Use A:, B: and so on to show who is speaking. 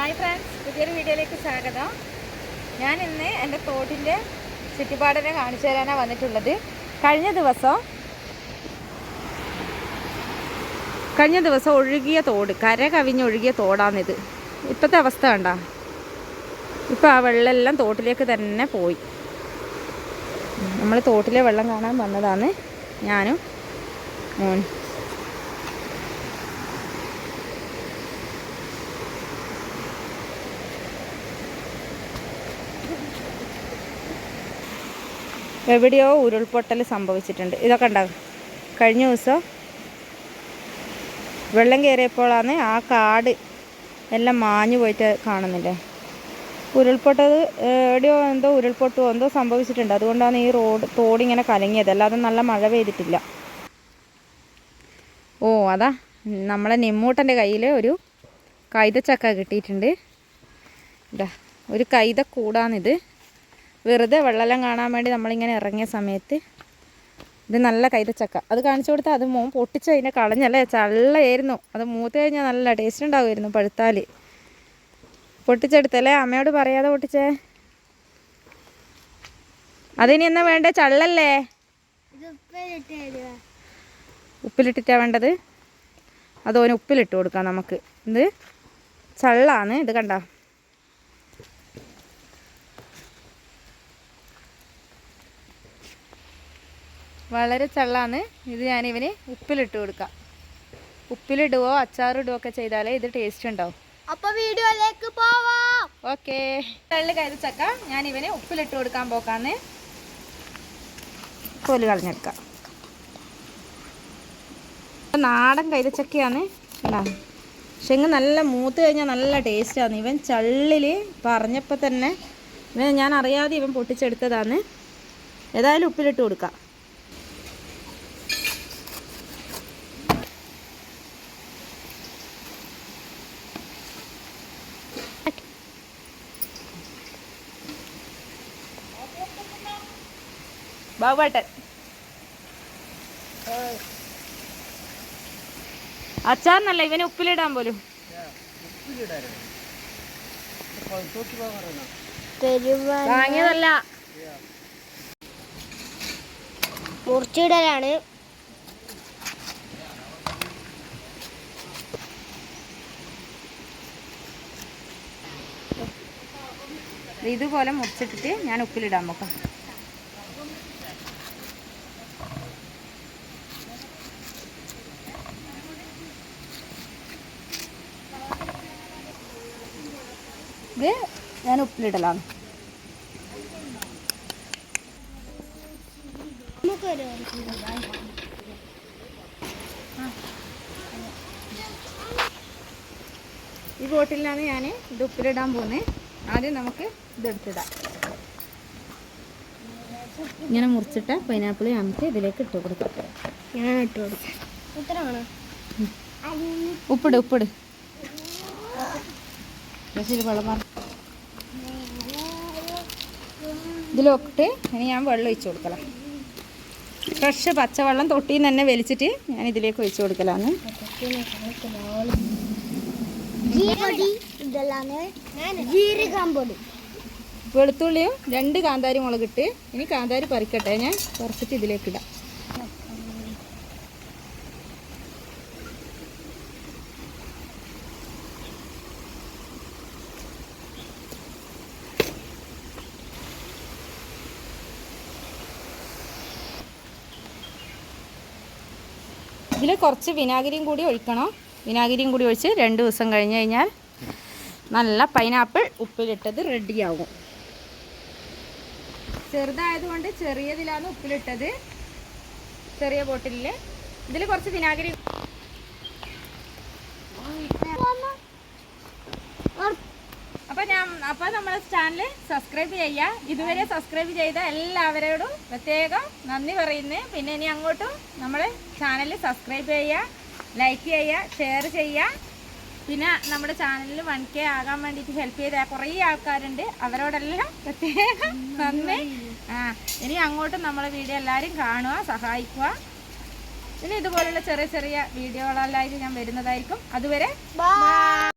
A: Hi friends പുതിയൊരു വീഡിയോയിലേക്ക് സ്വാഗതം. ഞാൻ ഇന്ന് എന്റെ തോട്ടിന്റെ ചുറ്റുപാടിനെ കാണിച്ചു തരാനാണ് വന്നിട്ടുള്ളത്. കഴിഞ്ഞ ദിവസം കഴിഞ്ഞ ദിവസം ഒഴുകിയ തോട് കര കവിഞ്ഞൊഴുകിയ തോടാണിത്. ഇപ്പോഴത്തെ അവസ്ഥ കണ്ട? ഇപ്പോൾ ആ വെള്ളമെല്ലാം തോട്ടിലേക്ക് തന്നെ പോയി. നമ്മൾ തോട്ടിലെ വെള്ളം കാണാൻ വന്നതാണ് ഞാനും മോൻ എവിടെയോ ഉരുൾപൊട്ടൽ സംഭവിച്ചിട്ടുണ്ട്. ഇതൊക്കെ ഉണ്ടാകും കഴിഞ്ഞ ദിവസം വെള്ളം കയറിയപ്പോഴാണ് ആ കാട് എല്ലാം മാഞ്ഞു പോയിട്ട് കാണുന്നില്ലേ ഉരുൾപൊട്ടത് എവിടെയോ എന്തോ ഉരുൾപൊട്ടോ എന്തോ സംഭവിച്ചിട്ടുണ്ട്. അതുകൊണ്ടാണ് ഈ റോഡ് തോടിങ്ങനെ കലങ്ങിയത്. അല്ലാതെ നല്ല മഴ പെയ്തിട്ടില്ല. ഓ അതാ. നമ്മളെ നിമ്മൂട്ടന്റെ കയ്യിൽ ഒരു കൈതച്ചക്ക കിട്ടിയിട്ടുണ്ട്. ഇതാ ഒരു കൈത കൂടാന്നിത് വെറുതെ വെള്ളമെല്ലാം കാണാൻ വേണ്ടി നമ്മളിങ്ങനെ ഇറങ്ങിയ സമയത്ത് ഇത് നല്ല കൈതച്ചക്ക അത് കാണിച്ചു കൊടുത്താൽ അത് മോൻ പൊട്ടിച്ച് അതിനെ കളഞ്ഞല്ലേ ചള്ളയായിരുന്നു. അത് മൂത്ത് കഴിഞ്ഞാൽ നല്ല ടേസ്റ്റ് ഉണ്ടാകുമായിരുന്നു പഴുത്താൽ പൊട്ടിച്ചെടുത്തല്ലേ? അമ്മയോട് പറയാതെ പൊട്ടിച്ചേ. അതിനി എന്നാ വേണ്ടേ? ചള്ളല്ലേ? ഉപ്പിലിട്ടിട്ടാ വേണ്ടത്? അതോന് ഉപ്പിലിട്ട് കൊടുക്കാം നമുക്ക്. ഇത് ചള്ളാണ് ഇത് കണ്ട. വളരെ ചള്ളാണ് ഇത് ഞാനിവന് ഉപ്പിലിട്ട് കൊടുക്കാം. ഉപ്പിലിടുവോ അച്ചാറിടുവോ ഒക്കെ ചെയ്താലേ ഇത് ടേസ്റ്റ് ഉണ്ടാവും.
B: അപ്പൊ വീഡിയോയിലേക്ക് പോവാം.
A: ഓക്കെ. തള്ളി കരുച്ചക്ക ഞാൻ ഇവന് ഉപ്പിലിട്ട് കൊടുക്കാൻ പോക്കാന്ന്. കോൽ കളഞ്ഞെടുക്കാം. നാടൻ കൈതച്ചക്കയാണ് പക്ഷെ ഇങ്ങ് നല്ല മൂത്ത് കഴിഞ്ഞാൽ നല്ല ടേസ്റ്റാണ് ഇവൻ ചള്ളിൽ പറഞ്ഞപ്പോൾ തന്നെ ഇവൻ ഞാൻ അറിയാതെ ഇവൻ പൊട്ടിച്ചെടുത്തതാണ് ഏതായാലും ഉപ്പിലിട്ട് കൊടുക്കാം. ബാബുവേട്ടൻ അച്ചാറിനല്ല ഇവന് ഉപ്പിലിടാൻ പോലും. വാങ്ങിയതല്ല.
B: മുറിച്ചിടലാണ്.
A: ഇതുപോലെ മുറിച്ചിട്ടിട്ട് ഞാൻ ഉപ്പിലിടാൻ നോക്കാം ഇത് ഞാൻ ഉപ്പിലിടലാണ്. ഈ ബോട്ടിലാണ് ഞാൻ ഇത് ഉപ്പിലിടാൻ പോകുന്നത് ആദ്യം നമുക്ക് ഇത് എടുത്തിടാം. ഇങ്ങനെ മുറിച്ചിട്ട പൈനാപ്പിൾ നമുക്ക് ഇതിലേക്ക് ഇട്ട് കൊടുക്കാം.
B: ഞാൻ ഇട്ട് കൊടുക്കാം. ഉത്തരമാണ്
A: ഉപ്പിട് ഉപ്പിട്. ബസ്സിൽ വെള്ളം ഇതിലൊക്കെ ഇനി ഞാൻ വെള്ളം ഒഴിച്ചു കൊടുക്കലാം. ഫ്രഷ് പച്ചവെള്ളം തൊട്ടിയിൽ നിന്ന് തന്നെ വലിച്ചിട്ട് ഞാൻ ഇതിലേക്ക് ഒഴിച്ചു കൊടുക്കലാണ്
B: പൊടി.
A: വെളുത്തുള്ളിയും രണ്ട് കാന്താരി മുളകിട്ട് ഇനി കാന്താരി പറിക്കട്ടെ ഞാൻ പറിച്ചിട്ട് ഇതിലേക്ക് ഇടാം. ഇതിൽ കുറച്ച് വിനാഗിരിയും കൂടി ഒഴിക്കണം. വിനാഗിരിയും കൂടി ഒഴിച്ച് രണ്ട് ദിവസം കഴിഞ്ഞ് കഴിഞ്ഞാൽ നല്ല പൈനാപ്പിൾ ഉപ്പിലിട്ടത് റെഡിയാകും ചെറുതായതുകൊണ്ട് ചെറിയതിലാണ് ഉപ്പിലിട്ടത്. ചെറിയ ബോട്ടിലിൽ ഇതിൽ കുറച്ച് വിനാഗിരി അപ്പോൾ ഞാൻ അപ്പോൾ നമ്മുടെ ചാനൽ സബ്സ്ക്രൈബ് ചെയ്യുക ഇതുവരെ സബ്സ്ക്രൈബ് ചെയ്ത എല്ലാവരോടും പ്രത്യേകം നന്ദി പറയുന്നു. പിന്നെ ഇനി അങ്ങോട്ടും നമ്മുടെ ചാനൽ സബ്സ്ക്രൈബ് ചെയ്യുക ലൈക്ക് ചെയ്യുക ഷെയർ ചെയ്യുക പിന്നെ നമ്മുടെ ചാനലിൽ വൺ കെ ആകാൻ വേണ്ടിയിട്ട് ഹെൽപ്പ് ചെയ്ത കുറേ ആൾക്കാരുണ്ട്. അവരോടെല്ലാം പ്രത്യേകം നന്ദി. ആ ഇനി അങ്ങോട്ടും നമ്മളെ വീഡിയോ എല്ലാവരും കാണുക സഹായിക്കുക. ഇനി ഇതുപോലുള്ള ചെറിയ ചെറിയ വീഡിയോകളെല്ലാം ഞാൻ വരുന്നതായിരിക്കും. അതുവരെ
B: ബൈ